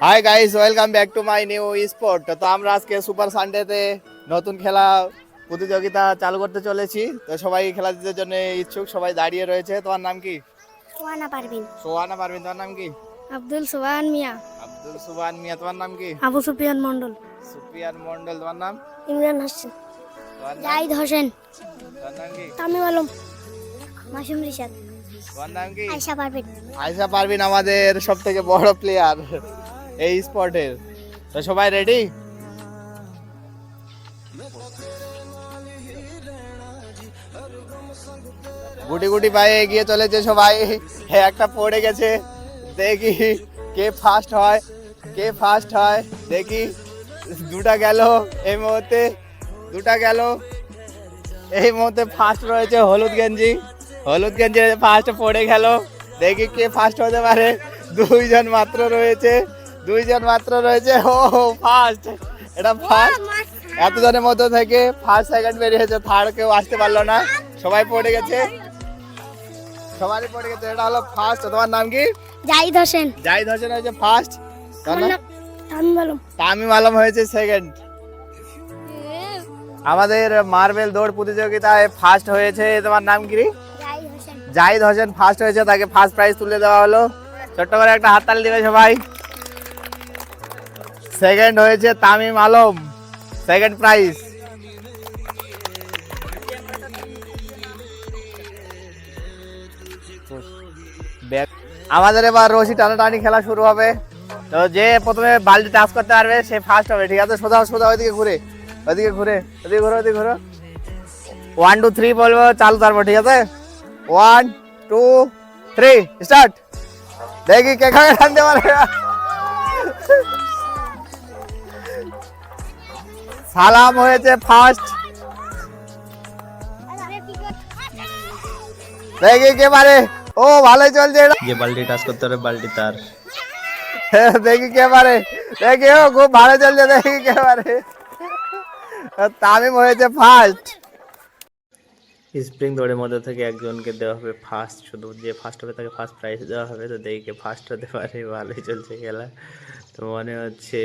Hi guys welcome back to my new sport তো আমরা আজকে সুপার সানডেতে নতুন খেলা প্রতিযোগিতা চালু করতে চলেছি। তো সবাই খেলা দিতে জন্য ইচ্ছুক সবাই দাঁড়িয়ে রয়েছে। তোমার নাম কি? সোয়ানা পারভিন। সোহানা পারভিন তোমার নাম কি? আব্দুল সোহান মিয়া। আব্দুল সুবান মিয়া তোমার নাম কি? আবু সুফিয়ান মন্ডল সুপিয়ান মন্ডল তোমার নাম? ইমরান হাসান। জাহিদ হোসেন। তোমার নাম কি? তামিম আলম। মাসুম রিশাদ। তোমার নাম কি? আয়শা পারভিন। আয়সা পারভিন আমাদের সবথেকে বড় প্লেয়ার এই স্পোর্টের তো সবাই রেডি গুটি গুটি পায়ে এগিয়ে চলেছে সবাই। হে, একটা পড়ে গেছে। দেখি কে ফার্স্ট হয়, কে ফার্স্ট হয়। দেখি, দুটা গেল এই মুহূর্তে, দুটা গেল। এই মুহূর্তে ফার্স্ট রয়েছে হলুদ গেঞ্জি। হলুদ গেঞ্জি ফার্স্ট পড়ে গেল। দেখি কে ফার্স্ট হতে পারে। দুইজন মাত্র রয়েছে। দুইজন মাত্র রয়েছে। ও ফার্স্ট এটা ফার্স্ট এতজনের মধ্যে থেকে ফার্স্ট সেকেন্ড বেরিয়েছে থার্ড কেউ আসতে পারল না। সবাই পড়ে গেছে। সবারই পড়ে গেছে। এটা হলো ফার্স্ট তোমার নাম কি? জাহিদ হোসেন। জাহিদ হোসেন হয়েছে ফার্স্ট তামিম আলম। হয়েছে সেকেন্ড আমাদের মার্বেল দৌড় প্রতিযোগিতায় ফার্স্ট হয়েছে। তোমার নাম কি জাহিদ হোসেন। ফার্স্ট হয়েছে। তাকে ফার্স্ট প্রাইজ তুলে দেওয়া হলো। ছোট্ট করে একটা হাততালি দিবে সবাই। সেকেন্ড হয়েছে তামিম আলম। সেকেন্ড প্রাইজ আমাদের এবার রশি টানাটানি খেলা শুরু হবে। তো যে প্রথমে বালতি টাচ করতে পারবে, সে ফার্স্ট হবে। ঠিক আছে? সোজা সোজা, ওইদিকে ঘুরে। ওইদিকে ঘুরে ওইদিকে ঘুরে, ওইদিকে ঘুরো। ওয়ান টু থ্রি বলব, চালু তারপর, ঠিক আছে? ওয়ান টু থ্রি স্টার্ট দেখি কে খাবে টানতে পারে সালাম হয়েছে ফার্স্ট দেখি কে পারে ও ভালোই চলছে যে বালতি টাচ করতে পারে বালতি তার। দেখি কে পারে দেখি ও খুব ভালো চলছে দেখি কে পারে তামিম হয়েছে ফার্স্ট স্প্রিং দৌড়ের মধ্যে থেকে একজনকে দেওয়া হবে ফার্স্ট শুধু যে ফার্স্ট হবে তাকে ফার্স্ট প্রাইজ দেওয়া হবে তো দেখে ফার্স্ট হতে পারে। ভালোই চলছে খেলা। তো মনে হচ্ছে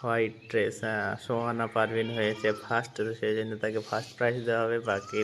হোয়াইট ড্রেস সোহানা পারভিন হয়েছে ফার্স্ট তো সেই জন্য তাকে ফার্স্ট প্রাইজ দেওয়া হবে, বাকি